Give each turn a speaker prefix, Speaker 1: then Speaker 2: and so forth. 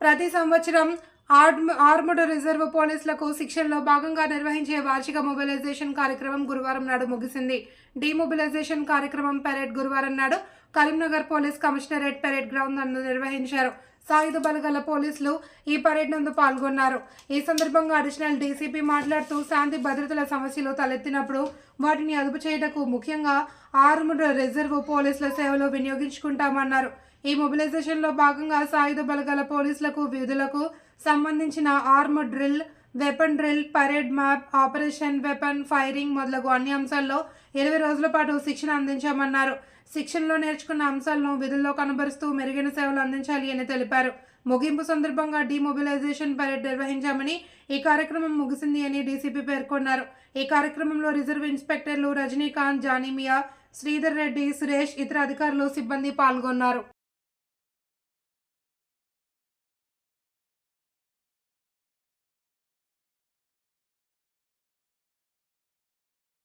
Speaker 1: ప్రతి సంవత్సరం arm armed reserve పోలీసులకు శిక్షణలో భాగంగా నిర్వహించే వార్షిక మొబిలైజేషన్ కార్యక్రమం గురువారం నాడు ముగిసింది. డీమొబిలైజేషన్ కార్యక్రమం పెరేడ్ గురువారం నాడు Karimnagar police commissionerate parade ground నందు నిర్వహించారు. సాయుధ బలగల పోలీసులు ఈ పరేడ్ నందు పాల్గొన్నారు. ఈ సందర్భంగా అడిషనల్ డీసీపీ మాట్లాడుతూ శాంతి భద్రతల సమస్యలు తలెత్తినప్పుడు వాటిని అదుపు చేయటకు ముఖ్యంగా ఆర్ముడ్ రిజర్వ్ పోలీసుల సేవలు వినియోగించుకుంటామన్నారు. ఈ మొబిలైజేషన్లో భాగంగా సాయుధ బలగల పోలీసులకు విధులకు సంబంధించిన arm drill weapon drill parade map operation weapon firing మొదలగు అన్ని అంశాల్లో ఇరవై రోజుల పాటు శిక్షణ అందించామన్నారు. శిక్షణలో నేర్చుకున్న అంశాలను విధుల్లో కనబరుస్తూ మెరుగైన సేవలు అందించాలి అని తెలిపారు. ముగింపు సందర్భంగా డిమొబిలైజేషన్ పరేడ్ నిర్వహించామని ఈ కార్యక్రమం ముగిసింది అని డీసీపీ పేర్కొన్నారు. ఈ కార్యక్రమంలో రిజర్వ్ ఇన్స్పెక్టర్లు రజనీకాంత్ జానీమియా శ్రీధర్ రెడ్డి సురేష్ ఇతర అధికారులు సిబ్బంది పాల్గొన్నారు.